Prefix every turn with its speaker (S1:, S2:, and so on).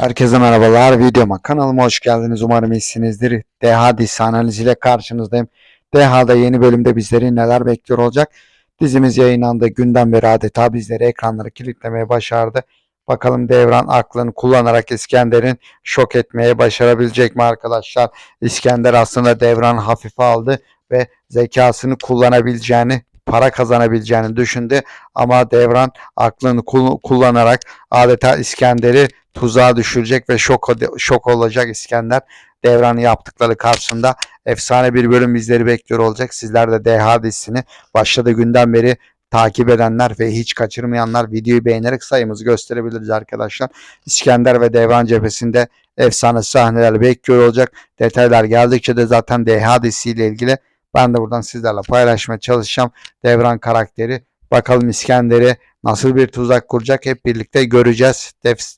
S1: Herkese merhabalar. Videoma kanalıma hoş geldiniz. Umarım iyisinizdir. DH dizisi analiziyle karşınızdayım. DH'da yeni bölümde bizleri neler bekliyor olacak? Dizimiz yayınlandı. Günden beri adeta bizleri ekranları kilitlemeye başardı. Bakalım Devran aklını kullanarak İskender'in şok etmeye başarabilecek mi arkadaşlar? İskender aslında Devran hafife aldı ve zekasını kullanabileceğini, para kazanabileceğini düşündü. Ama Devran aklını kul- kullanarak adeta İskender'i tuzağa düşürecek ve şok şok olacak İskender. Devran'ın yaptıkları karşısında efsane bir bölüm bizleri bekliyor olacak. Sizler de DH dizisini başladığı günden beri takip edenler ve hiç kaçırmayanlar videoyu beğenerek sayımızı gösterebiliriz arkadaşlar. İskender ve Devran cephesinde efsane sahneler bekliyor olacak. Detaylar geldikçe de zaten DH dizisiyle ilgili ben de buradan sizlerle paylaşmaya çalışacağım. Devran karakteri bakalım İskender'i nasıl bir tuzak kuracak hep birlikte göreceğiz. Def-